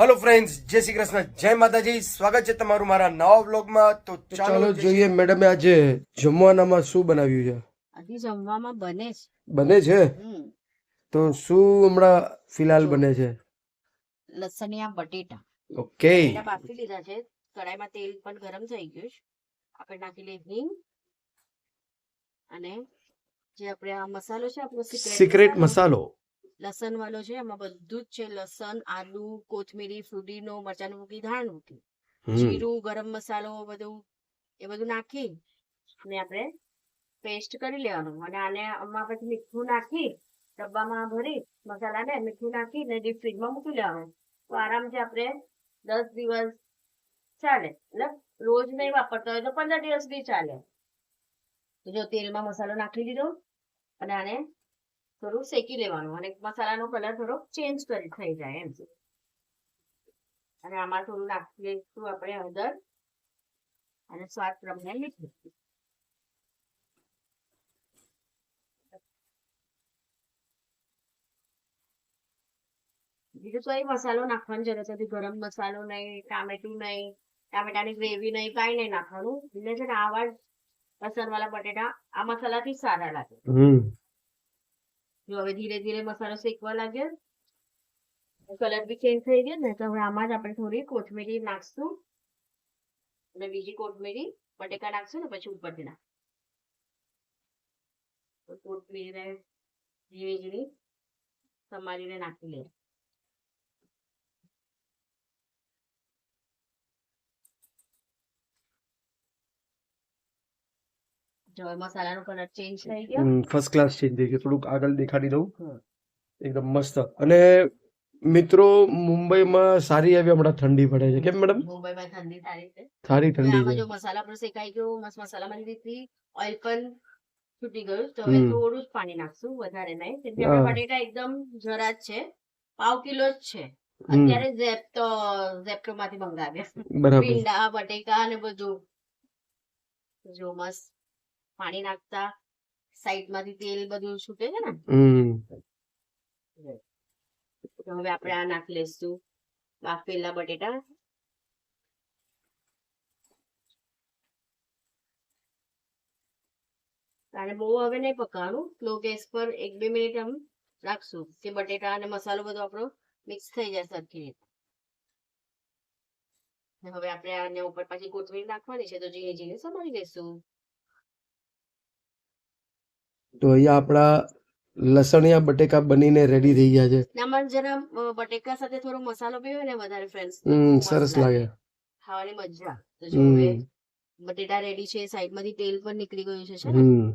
Hello friends જય શ્રી કૃષ્ણ. જય માતાજી. સ્વાગત છે તમારું મારા નવા બ્લોગમાં તો ચાલો જોઈએ. મેડમે આજે જમવાનામાં શું બનાવ્યું છે? આજે જમવામાં બને છે બને છે? તો શું હમણાં ફિલહાલ બને છે? લસણિયા બટેટા. ઓકે. બાફી લીધા છે. કડાઈમાં તેલ પણ ગરમ થઈ ગયું છે. આપણે નાખી લઈએ હિંગ. અને જે આપણે આ મસાલો છે આપણો સિક્રેટ મસાલો. લસણ વાળો છે એમાં બધું જ છે લસણ આલુ કોથમીરી ફુદીનો મરચાનું મૂકી ધાણ મૂકી જીરું ગરમ મસાલો બધું એ બધું નાખી અને આપણે પેસ્ટ કરી લેવાનું. અને આને આમાં પછી મીઠું નાખી ડબ્બામાં ભરી મસાલાને મીઠું નાખી ને ડીપ ફ્રીજમાં મૂકી લેવાનું તો આરામથી આપણે દસ દિવસ ચાલે. એટલે રોજ નહીં વાપરતા હોય તો પંદર દિવસ બી ચાલે. જો તેલમાં મસાલો નાખી દીધો અને આને થોડું શેકી લેવાનું અને મસાલાનો કલર થોડો ચેન્જ કરી થઈ જાય એમ. અને આમાં થોડું નાખી આપણે હળદર અને સ્વાદ પ્રમાણે મીઠું. બીજું કોઈ મસાલો નાખવાની જરૂર નથી ગરમ મસાલો નહીં, ટામેટું નહીં, ટામેટાની ગ્રેવી નહીં, કાંઈ નહીં નાખવાનું. એટલે છે ને આવા જ લસણવાળા બટેટા આ મસાલાથી સારા લાગે. જો હવે ધીરે ધીરે મસાલો શેકવા લાગ્યો કલર બી ચેન્જ થઈ ગયો ને તો હવે આમાં જ આપણે થોડી કોથમીરી નાખશું અને બીજી કોથમીરી બટેકા નાખશું ને પછી ઉપરથી નાખ કોથમીરી ઝીણી ઝીણી સમારીને નાખી લે જો મસાલાનો કલર ચેન્જ થઈ ગયો? ફર્સ્ટ ક્લાસ ચેન્જ થઈ ગયો. થોડુંક આગળ દેખાડી દઉં. એકદમ મસ્ત. અને મિત્રો મુંબઈમાં સારી એવી હમણાં ઠંડી પડે છે. કેમ મેડમ? મુંબઈમાં ઠંડી સારી છે. સારી ઠંડી છે. જો મસાલા પણ શેકાઈ ગયો મસ્ત મસાલામાં લીધી ઓઇલ પણ છૂટી ગયું. તો હવે થોડું જ પાણી નાખશું વધારે નહીં. કેમ કે આપણા બટેટા એકદમ જરા જ છે. પાવ કિલો જ છે. અત્યારે ઝેપ્ટો ઝેપ્ટો માંથી મંગાવ્યા. બરાબર. ભીંડા બટેકા અને બધું. જો મસ્ત. પાણી નાખતા સાઈડમાંથી તેલ બધું છૂટે છે ને? હવે આપણે આ નાખી લઈશું. બાફેલા બટેટા. અને બહુ હવે નહીં પકાવવાનું સ્લો ગેસ પર એક બે મિનિટ આમ રાખશું કે બટેટા અને મસાલો બધો આપણો મિક્સ થઈ જાય સરખી રીતે. હવે આપણે આને ઉપર પાછી કોથમીર નાખવાની છે તો ઝીણી ઝીણી સમારી દઈશું તો અહીંયા આપણા લસણિયા બટેકા બનીને રેડી થઈ ગયા છે. આમાં જરા બટેકા સાથે થોડો મસાલો બી ને વધારે ફ્રેન્ડ્સ હમ સરસ લાગે. ખાવાની મજા. તો જો હવે બટેટા રેડી છે સાઈડમાંથી તેલ પણ નીકળી ગયું છે છે હમ.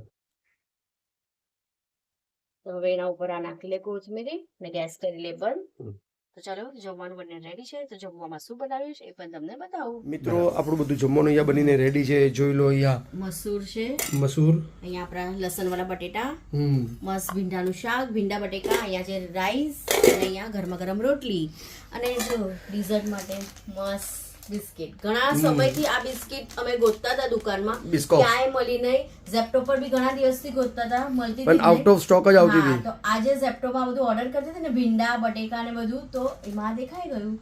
તો હવે એના ઉપર આ નાખી લે કોથમીરી ને ગેસ કરી લે બંધ. તો ચાલો જમવાનું બંને રેડી છે. તો જમવામાં શું બનાવ્યું છે એ પણ તમને બતાવું. મિત્રો આપણું બધું જમવાનું અહીંયા બનીને રેડી છે. જોઈ લો અહીંયા. મસૂર છે. મસૂર. અહીંયા આપણા લસણ વાળા બટેટા. હમ. મસ્ત ભીંડાનું શાક ભીંડા બટેકા અહીંયા છે રાઈસ અને અહીંયા ગરમા ગરમ રોટલી. અને જો ડિઝર્ટ માટે મસ્ત બિસ્કિટ. ઘણા સમયથી આ બિસ્કિટ અમે ગોતતા હતા દુકાનમાં. ક્યાંય મળી નહીં. ઝેપ્ટો પર બી ઘણા દિવસથી ગોતતા હતા મળતી પણ આઉટ ઓફ સ્ટોક જ આવતી હતી. તો આજે ઝેપ્ટોમાં બધું ઓર્ડર કરતી હતી ને ભીંડા બટેકા ને બધું તો એમાં દેખાઈ ગયું.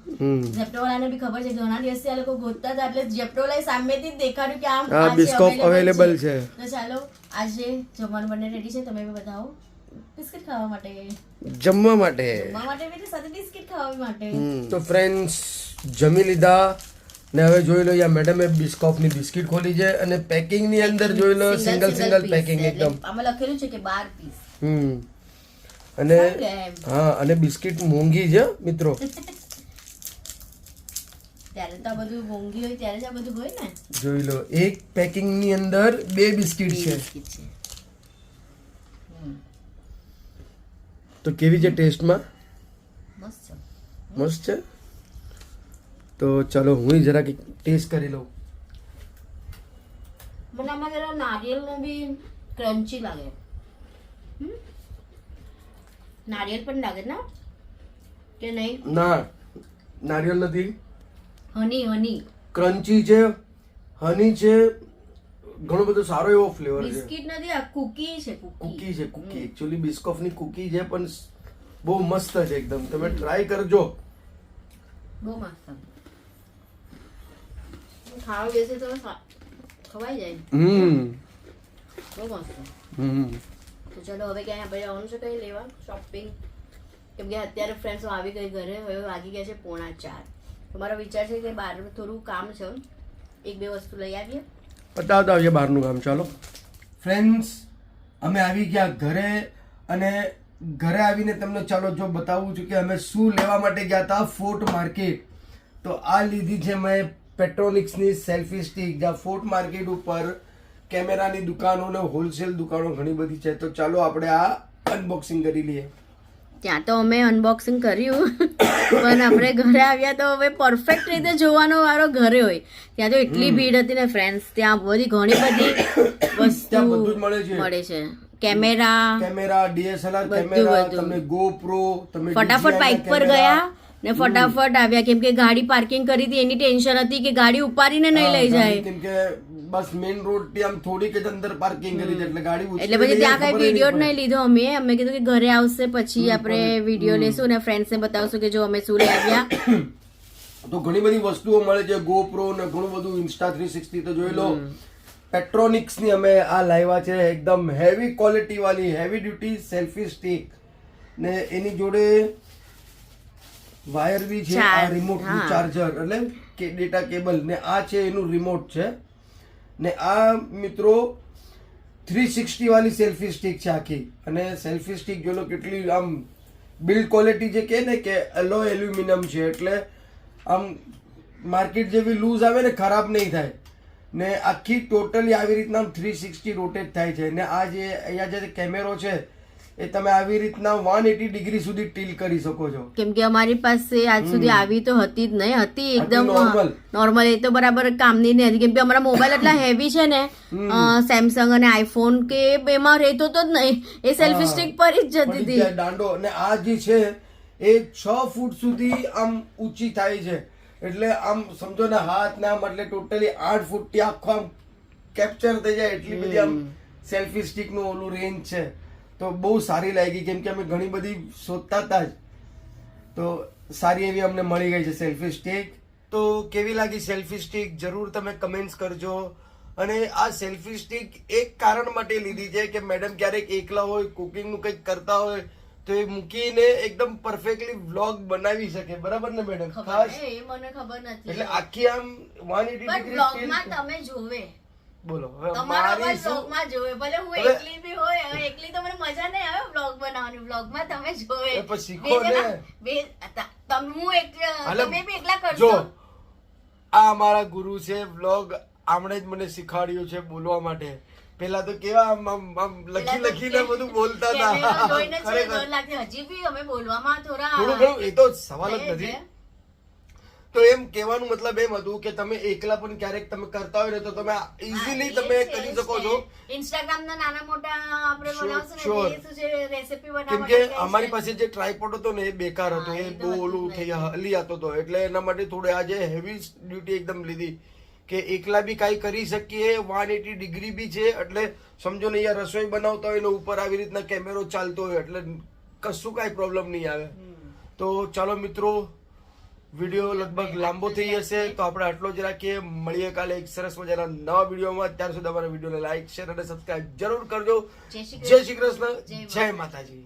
ઝેપ્ટો વાળાને બી ખબર છે ઘણા દિવસથી આ લોકો ગોતતા હતા એટલે ઝેપ્ટો વાળાએ સામેથી જ દેખાડ્યું કે આમ બિસ્કોફ અવેલેબલ છે. તો ચાલો આજે જમવાનું બંને રેડી છે તમે બી બતાવો. બિસ્કિટ ખાવા માટે. જમવા માટે. જમવા માટે સાથે બિસ્કિટ ખાવા માટે. તો ફ્રેન્ડ્સ જમી લીધા ને હવે જોઈ લો યા મેડમે બિસ્કોફની બિસ્કિટ ખોલી છે અને પેકિંગની અંદર જોઈ લો સિંગલ સિંગલ પેકિંગ એકદમ. આમાં લખેલું છે કે 12 પીસ હમ. અને. હા અને બિસ્કિટ મોંઘી છે મિત્રો. ત્યારે તો બધું મોંઘી હોય ત્યારે જ આ બધું હોય ને. જોઈ લો એક પેકિંગની અંદર બે બિસ્કિટ છે બિસ્કિટ છે તો કેવી છે ટેસ્ટમાં? મસ્ત છે. મસ્ત છે? તો ચલો હું જરાક ટેસ્ટ કરી લઉં. મને આમાં જરા નારિયેળનું બી ક્રન્ચી લાગે? નારિયેળ પણ લાગે ના? કે નહીં? ના નારિયેળ નથી. Honey honey. ક્રન્ચી છે હની છે ઘણો બધો સારો એવો ફ્લેવર છે. બિસ્કિટ નથી આ કુકી છે કુકી. છે કુકી. એકચ્યુઅલી બિસ્કોફની કુકી છે પણ બહુ મસ્ત છે એકદમ. તમે ટ્રાય કરજો. બહુ મસ્ત. ખાવા બેસે તો ખવાઈ જાય હમ. બહુ મસ્ત. હમ. તો ચલો હવે ક્યાંય આપણે જવાનું છે કઈ લેવા? શોપિંગ કેમ કે અત્યારે ફ્રેન્ડ્સ આવી ગઈ ઘરે હવે વાગી ગયા છે પોણા ચાર. તો મારો વિચાર છે કે બહાર થોડું કામ છે. એક બે વસ્તુ લઈ આવીએ. બતાવતા આવીએ બહારનું કામ. ચાલો. ફ્રેન્ડ્સ અમે આવી ગયા ઘરે અને ઘરે આવીને તમને ચાલો જો બતાવું છું કે અમે શું લેવા માટે ગયા હતા ફોર્ટ માર્કેટ તો આ લીધી છે મેં પેટ્રોનિક્સની સેલ્ફી સ્ટિક જ્યાં ફોર્ટ માર્કેટ ઉપર કેમેરાની દુકાનો અને હોલસેલ દુકાનો ઘણી બધી છે. તો ચાલો આપણે આ અનબોક્સિંગ કરી લઈએ. ત્યાં તો અમે અનબોક્સિંગ કર્યું. પણ આપણે ઘરે આવ્યા તો હવે પરફેક્ટ રીતે જોવાનો વારો ઘરે હોય. ત્યાં તો એટલી ભીડ હતી ને ફ્રેન્ડ્સ ત્યાં બધી ઘણી બધી વસ્તુ મળે છે. કેમેરા કેમેરા ડીએસએલઆર કેમેરા તમે ગોપ્રો તમે ફટાફટ બાઇક પર ગયા ને ફટાફટ આવ્યા. કેમ કે ગાડી પાર્કિંગ કરી હતી એની ટેન્શન હતી કે ગાડી ઉપાડીને નહીં લઈ જાય. કેમ કે બસ મેઇન રોડથી આમ થોડીક જ અંદર પાર્કિંગ કરી છે એટલે ગાડી એટલે પછી ત્યાં કઈ વીડિયો જ નહીં લીધો અમે. અમે કીધું કે ઘરે આવશે પછી આપણે વીડિયો લેશું ને ફ્રેન્ડ્સ ને બતાવશું કે જો અમે શું લઈ આવ્યા. તો ઘણી બધી વસ્તુઓ મળે છે ગોપ્રો ને ઘણું બધું ઇન્સ્ટા થ્રી સિક્સટી તો જોઈ લો. પેટ્રોનિક્સની અમે આ લાવ્યા છે એકદમ હેવી ક્વોલિટી વાળી હેવી ડ્યુટી સેલ્ફી સ્ટિક ને એની જોડે વાયર બી છે આ રિમોટ. ચાર્જર એટલે કે ડેટા કેબલ ને આ છે એનું રિમોટ છે. ને આ મિત્રો થ્રી સિક્સટી વાળી સેલ્ફી સ્ટિક છે આખી. અને સેલ્ફી સ્ટિક જો કેટલી આમ બિલ્ડ ક્વોલિટી જે કે ને કે એલો એલ્યુમિનિયમ છે એટલે આમ માર્કેટ જેવી લૂઝ આવે ને ખરાબ નહીં થાય. ને આખી ટોટલી આવી રીતના થ્રી સિક્સટી રોટેટ થાય છે. ને આ જે અહીંયા જે કેમેરો છે એ તમે આવી રીતના વન એટી ડિગ્રી સુધી ટીલ કરી શકો છો. કેમ કે અમારી પાસે આજ સુધી આવી તો હતી જ નહીં હતી એકદમ. નોર્મલ એ તો બરાબર કામની નહીં હતી કેમ કે અમારા મોબાઈલ એટલા હેવી છે ને સેમસંગ અને આઈફોન કે એમાં રહેતો તો જ નહીં. એ સેલ્ફી સ્ટિક પર જ જતી હતી. દાંડો. અને આ જે છે એ છ ફૂટ સુધી આમ ઊંચી થાય છે. એટલે આમ સમજો ને હાથ ને એટલે ટોટલી આઠ ફૂટથી આખો આમ કેપ્ચર થઈ જાય એટલી બધી આમ સેલ્ફી સ્ટિકનું ઓલું રેન્જ છે. તો બહુ સારી લાગી કેમ કે અમે ઘણી બધી શોધતા હતા જ. તો સારી એવી અમને મળી ગઈ છે સેલ્ફી સ્ટિક. તો કેવી લાગી સેલ્ફી સ્ટિક? જરૂર તમે કમેન્ટ્સ કરજો. અને આ સેલ્ફી સ્ટિક એક કારણ માટે લીધી છે કે મેડમ ક્યારેક એકલા હોય કુકિંગનું કંઈક કરતા હોય તો એ મૂકીને એકદમ પરફેક્ટલી વ્લોગ બનાવી શકે. બરાબર ને મેડમ? ખાસ. એ મને ખબર નથી. એટલે આખી આમ વન એટી પણ ડિગ્રી તમે જોવે. બોલો હવે તમારો મારી અવાજ શું જોવે ભલે હું એકલી બી હોય હવે એકલી તો મને મજા નહીં આવે બ્લોગ બનાવવાની. બ્લોગમાં તમે જોવે. પણ શીખો ને. બે તમે હું એક તમે બી એકલા કરજો આ અમારા ગુરુ છે વ્લોગ આમણે જ મને શીખવાડ્યું છે બોલવા માટે. પેલા તો કેવા આમ લખી લખીને બધું બોલતા હતા. હજી બી અમે બોલવામાં થોડા થોડું ઘણું એ તો સવાલ જ નથી. તો એમ કહેવાનું મતલબ એમ હતું કે તમે એકલા પણ ક્યારેક તમે કરતા હોય ને તો તમે ઇઝીલી તમે કરી શકો છો. છો. ઇન્સ્ટાગ્રામના નાના મોટા આપણે બનાવશું ને રેસીપી બનાવવા કે અમારી પાસે જે ટ્રાયપોડ હતો ને એ બેકાર હતો. એ એ બહુ ઓલું થઈ હલી જતો હતો એટલે એના માટે થોડે આજે હેવી ડ્યુટી એકદમ લીધી કે એકલા બી કાંઈ કરી શકીએ વન એટી ડિગ્રી બી છે. એટલે સમજો ને અહીંયા રસોઈ બનાવતા હોય ને ઉપર આવી રીતના કેમેરો ચાલતો હોય એટલે કશું કાંઈ પ્રોબ્લેમ નહીં આવે. તો ચાલો મિત્રો વીડિયો લગભગ લાંબો થઈ જશે તો આપણે આટલો જ રાખીએ. મળીએ કાલે એક સરસ મજાના નવા વિડીયોમાં. ત્યાર સુધી અમારા વિડીયોને લાઈક શેર અને સબસ્ક્રાઈબ જરૂર કરજો. જય શ્રી કૃષ્ણ. જય જય માતાજી.